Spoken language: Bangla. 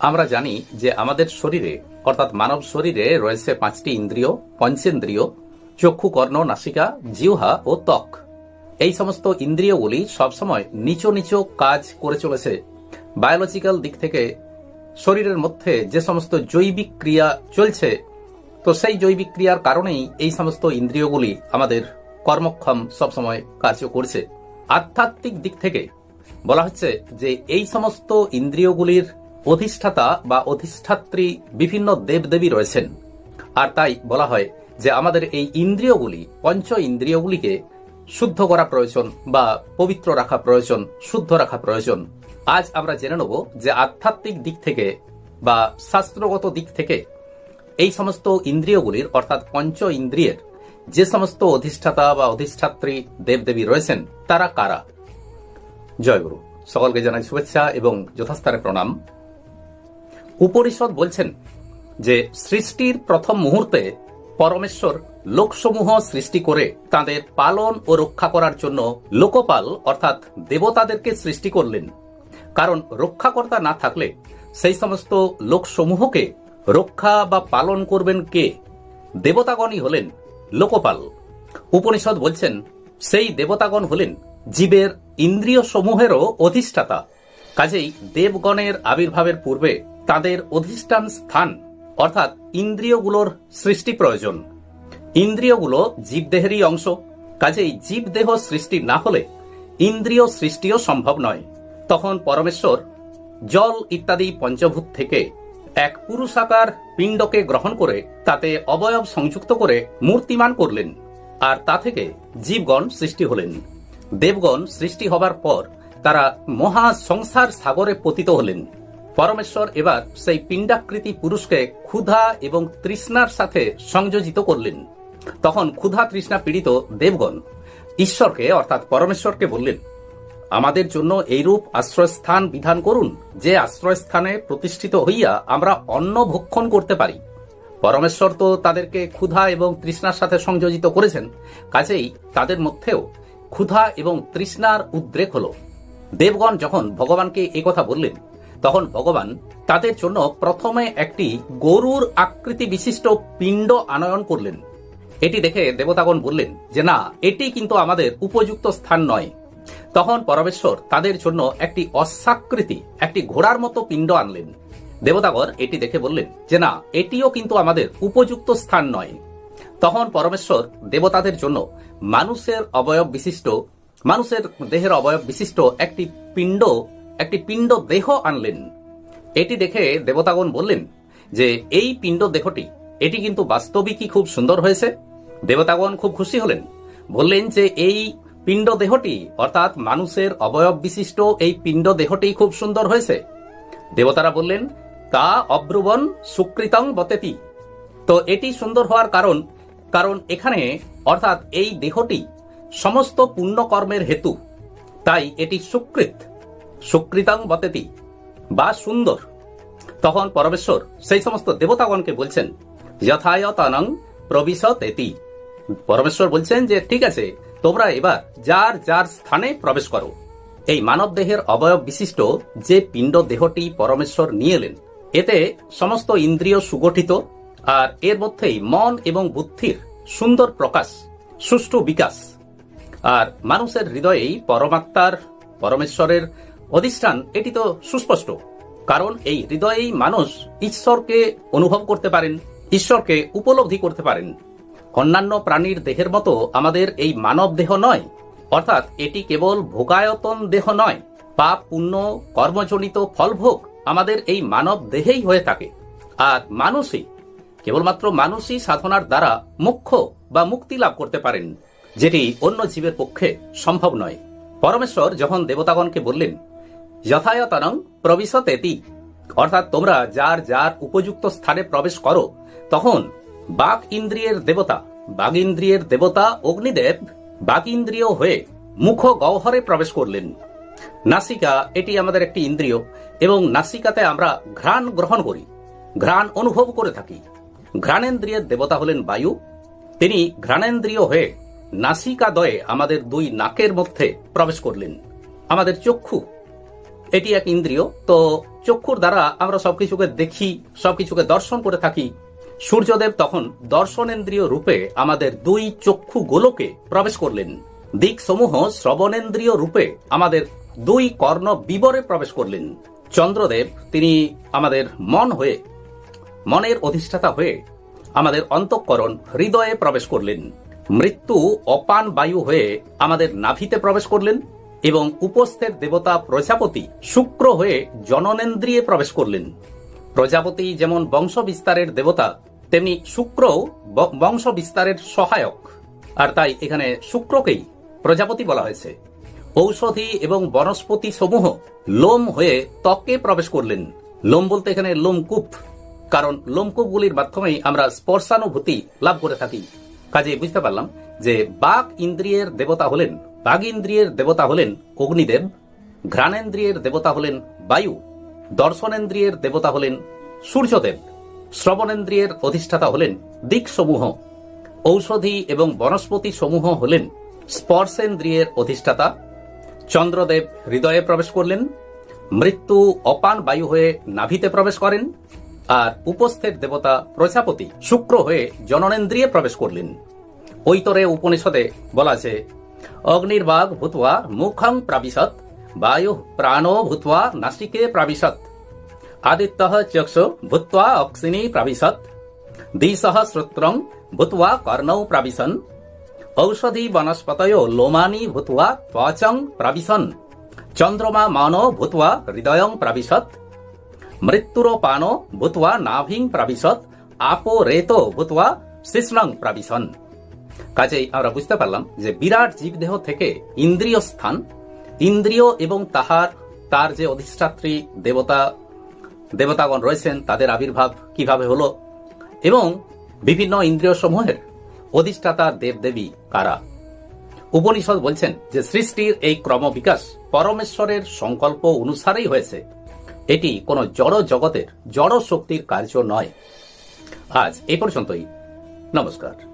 আমরা জানি যে আমাদের শরীরে, অর্থাৎ মানব শরীরে রয়েছে পাঁচটি ইন্দ্রিয়, পঞ্চেন্দ্রিয়, চক্ষু, কর্ণ, নাসিকা, জিহ্বা ও ত্বক। এই সমস্ত ইন্দ্রিয়গুলি সবসময় নিচু নিচু কাজ করে চলেছে। বায়োলজিক্যাল দিক থেকে শরীরের মধ্যে যে সমস্ত জৈবিক ক্রিয়া চলছে, তো সেই জৈবিক ক্রিয়ার কারণেই এই সমস্ত ইন্দ্রিয়গুলি আমাদের কর্মক্ষম সবসময় কার্য করছে। আধ্যাত্মিক দিক থেকে বলা হচ্ছে যে এই সমস্ত ইন্দ্রিয়গুলির অধিষ্ঠাতা বা অধিষ্ঠাত্রী বিভিন্ন দেবদেবী রয়েছেন। আর তাই বলা হয় যে আমাদের এই ইন্দ্রিয়গুলি, পঞ্চ ইন্দ্রিয়গুলিকে শুদ্ধ করা প্রয়োজন বা পবিত্র রাখা প্রয়োজন, শুদ্ধ রাখা প্রয়োজন। আজ আমরা জেনে নেব যে আধ্যাত্মিক দিক থেকে বা শাস্ত্রগত দিক থেকে এই সমস্ত ইন্দ্রিয়গুলির, অর্থাৎ পঞ্চ ইন্দ্রিয়ের যে সমস্ত অধিষ্ঠাতা বা অধিষ্ঠাত্রী দেবদেবী রয়েছেন, তারা কারা? জয়গুরু। সকলকে জানাই শুভেচ্ছা এবং যথাস্থানে প্রণাম। উপনিষদ বলছেন যে সৃষ্টির প্রথম মুহূর্তে পরমেশ্বর লোকসমূহ সৃষ্টি করে তাদের পালন ও রক্ষা করার জন্য লোকপাল, অর্থাৎ দেবতাদেরকে সৃষ্টি করলেন। কারণ রক্ষাকর্তা না থাকলে সেই সমস্ত লোকসমূহকে রক্ষা বা পালন করবেন কে? দেবতাগণই হলেন লোকপাল। উপনিষদ বলছেন, সেই দেবতাগণ হলেন জীবের ইন্দ্রিয় সমূহেরও অধিষ্ঠাতা। কাজেই দেবগণের আবির্ভাবের পূর্বে তাদের অধিষ্ঠান স্থান, অর্থাৎ ইন্দ্রিয়গুলোর সৃষ্টি প্রয়োজন। ইন্দ্রিয়গুলো জীবদেহেরই অংশ, কাজেই জীবদেহ সৃষ্টি না হলে ইন্দ্রিয় সৃষ্টিও সম্ভব নয়। তখন পরমেশ্বর জল ইত্যাদি পঞ্চভূত থেকে এক পুরুষাকার পিণ্ডকে গ্রহণ করে তাতে অবয়ব সংযুক্ত করে মূর্তিমান করলেন, আর তা থেকে জীবগণ সৃষ্টি হলেন। দেবগণ সৃষ্টি হবার পর তারা মহা সংসার সাগরে পতিত হলেন। পরমেশ্বর এবার সেই পিণ্ডাকৃতি পুরুষকে ক্ষুধা এবং তৃষ্ণার সাথে সংযোজিত করলেন। তখন ক্ষুধা তৃষ্ণা পীড়িত দেবগণ ঈশ্বরকে, অর্থাৎ পরমেশ্বরকে বললেন, আমাদের জন্য এইরূপ আশ্রয়স্থান বিধান করুন, যে আশ্রয়স্থানে প্রতিষ্ঠিত হইয়া আমরা অন্ন ভক্ষণ করতে পারি। পরমেশ্বর তো তাদেরকে ক্ষুধা এবং তৃষ্ণার সাথে সংযোজিত করেছেন, কাজেই তাদের মধ্যেও ক্ষুধা এবং তৃষ্ণার উদ্রেক হল। দেবগণ যখন ভগবানকে কথা বললেন তখন ভগবান তাদের জন্য প্রথমে একটি গরুর আকৃতি বিশিষ্ট পিণ্ড আনয়ন করলেন। এটি দেখে দেবতাগণ বললেন, যে না, এটি কিন্তু আমাদের উপযুক্ত স্থান নয়। তখন পরমেশ্বর তাদের জন্য একটি অশ্বাকৃতি একটি ঘোড়ার মতো পিণ্ড আনলেন। দেবতাগণ এটি দেখে বললেন, যে না, এটিও কিন্তু আমাদের উপযুক্ত স্থান নয়। তখন পরমেশ্বর দেবতাদের জন্য মানুষের অবয়ব বিশিষ্ট, মানুষের দেহের অবয়ব বিশিষ্ট একটি পিণ্ড একটি পিণ্ড দেহ আনলেন। এটি দেখে দেবতাগণ বললেন যে, এই পিণ্ড দেহটি, এটি কিন্তু বাস্তবিকই খুব সুন্দর হয়েছে। দেবতাগণ খুব খুশি হলেন। বললেন যে, এই পিণ্ড দেহটি, অর্থাৎ মানুষের অবয়ব বিশিষ্ট এই পিণ্ড দেহটি খুব সুন্দর হয়েছে। দেবতারা বললেন, তা অব্রুবন সুকৃতং বতেতি। তো এটি সুন্দর হওয়ার কারণ কারণ এখানে, অর্থাৎ এই দেহটি সমস্ত পুণ্যকর্মের হেতু। তাই এটি সুকৃত। সুকৃতাং বতেতি, বা সুন্দর। তখন পরমেশ্বর সেই সমস্ত দেবতাগণকে বলছেন, যথায়তনং প্রবিশতেতি। পরমেশ্বর বলছেন যে, ঠিক আছে, তোমরা এবার যার যার স্থানে প্রবেশ করো। এই মানব দেহের অবয়ব বিশিষ্ট যে পিণ্ড দেহটি পরমেশ্বর নিয়ে এলেন, এতে সমস্ত ইন্দ্রিয় সুগঠিত আর এর মধ্যেই মন এবং বুদ্ধির সুন্দর প্রকাশ, সুষ্ঠু বিকাশ। আর মানুষের হৃদয়েই পরমাত্মার, পরমেশ্বরের অধিষ্ঠান, এটি তো সুস্পষ্ট। কারণ এই হৃদয়েই মানুষ ঈশ্বরকে অনুভব করতে পারেন, ঈশ্বরকে উপলব্ধি করতে পারেন। অন্যান্য প্রাণীর দেহের মতো আমাদের এই মানব দেহ নয়, অর্থাৎ এটি কেবল ভোগায়তন দেহ নয়, পাপ, পুণ্য, কর্মজনিত ফলভোগ আমাদের এই মানব দেহেই হয়ে থাকে। আর মানুষই, কেবলমাত্র মানুষই সাধনার দ্বারা মুখ্য বা মুক্তি লাভ করতে পারেন, যেটি অন্য জীবের পক্ষে সম্ভব নয়। পরমেশ্বর যখন দেবতাগণকে বললেন যথায়তনং প্রবিশতেতি। অর্থাৎ তোমরা যার যার উপযুক্ত স্থানে প্রবেশ করো, তখন বাক ইন্দ্রিয়ের দেবতা বাঘ ইন্দ্রিয়ের দেবতা অগ্নিদেব, বাক ইন্দ্রিয় হয়ে মুখ গহ্বরে প্রবেশ করলেন। নাসিকা, এটি আমাদের একটি ইন্দ্রিয়, এবং নাসিকাতে আমরা ঘ্রাণ গ্রহণ করি, ঘ্রাণ অনুভব করে থাকি। ঘ্রাণেন্দ্রিয়ের দেবতা হলেন বায়ু। তিনি ঘ্রাণেন্দ্রিয় হয়ে নাসিকা দয়ে আমাদের দুই নাকের মধ্যে প্রবেশ করলেন। আমাদের চক্ষু এটি এক ইন্দ্রিয়। তো চক্ষুর দ্বারা আমরা সবকিছুকে দেখি, সবকিছুকে দর্শন করে থাকি। সূর্যদেব তখন দর্শনেন্দ্রিয় রূপে আমাদের দুই চক্ষু গোলকে প্রবেশ করলেন। দিক সমূহ শ্রবণেন্দ্রিয় রূপে আমাদের দুই কর্ণ বিবরে প্রবেশ করলেন। চন্দ্রদেব, তিনি আমাদের মন হয়ে, মনের অধিষ্ঠাতা হয়ে আমাদের অন্তঃকরণ হৃদয়ে প্রবেশ করলেন। মৃত্যু অপান বায়ু হয়ে আমাদের নাভিতে প্রবেশ করলেন। এবং উপস্থের দেবতা প্রজাপতি শুক্র হয়ে জননেন্দ্রিয়ে প্রবেশ করলেন। প্রজাপতি যেমন বংশ বিস্তারের দেবতা, তেমনি শুক্রও বংশ বিস্তারের সহায়ক। আর তাই এখানে শুক্রকেই প্রজাপতি বলা হয়েছে। ঔষধি এবং বনস্পতি সমূহ লোম হয়ে ত্বকে প্রবেশ করলেন। লোম বলতে এখানে লোমকূপ, কারণ লোমকূপগুলির মাধ্যমেই আমরা স্পর্শানুভূতি লাভ করে থাকি। কাজে বুঝতে পারলাম যে বাক ইন্দ্রিয়ের দেবতা হলেন বাঘ ইন্দ্রিয়ের দেবতা হলেন অগ্নিদেব, ঘ্রাণেন্দ্রিয়ের দেবতা হলেন বায়ু, দর্শনেন্দ্রিয়ের দেবতা হলেন সূর্যদেব, শ্রবণেন্দ্রিয়ের অধিষ্ঠাতা হলেন দিকসমূহ, ঔষধি এবং বনস্পতি সমূহ হলেন স্পর্শেন্দ্রিয়ের অধিষ্ঠাতা, চন্দ্রদেব হৃদয়ে প্রবেশ করলেন, মৃত্যু অপান বায়ু হয়ে নাভিতে প্রবেশ করেন, আর উপস্থের দেবতা প্রজাপতি শুক্র হয়ে জননেন্দ্রিয়ে প্রবেশ করলেন। ঐতরে উপনিষদে বলা আছে অগ্নির্বাগ ভূত্বা মুখং প্রাবিশত, বায়ু প্রাণো ভূত্বা নাসিকে প্রাবিশত। আদিত্য চক্ষু ভূত্বা অক্সিনী প্রাবিশত। দিশ শ্রোত্রং ভূত্বা কর্ণৌ প্রাবিশন। ঔষধি বনস্পতয় লোমানি ভূত্বা ত্বচং প্রাবিশন। চন্দ্রমা মানো ভূত্বা হৃদয়ং প্রাবিশত। মৃত্যুরোপানো ভূত্বা নাভিং প্রাবিশত। আপো রেতো ভূত্বা শিষ্ণং প্রাবিশন। কাজেই আমরা বুঝতে পারলাম যে বিরাট জীবদেহ থেকে ইন্দ্রিয় স্থান, ইন্দ্রিয় এবং তাহার, তার যে অধিষ্ঠাত্রী দেবতা, দেবতাগণ রয়েছেন, তাদের আবির্ভাব কীভাবে হলো এবং বিভিন্ন ইন্দ্রিয় সমূহের অধিষ্ঠাতা দেবদেবী কারা? উপনিষদ বলছেন যে সৃষ্টির এই ক্রমবিকাশ পরমেশ্বরের সংকল্প অনুসারেই হয়েছে। এটি কোনো জড় জগতের জড় শক্তির কার্য নয়। আজ এ পর্যন্তই। নমস্কার।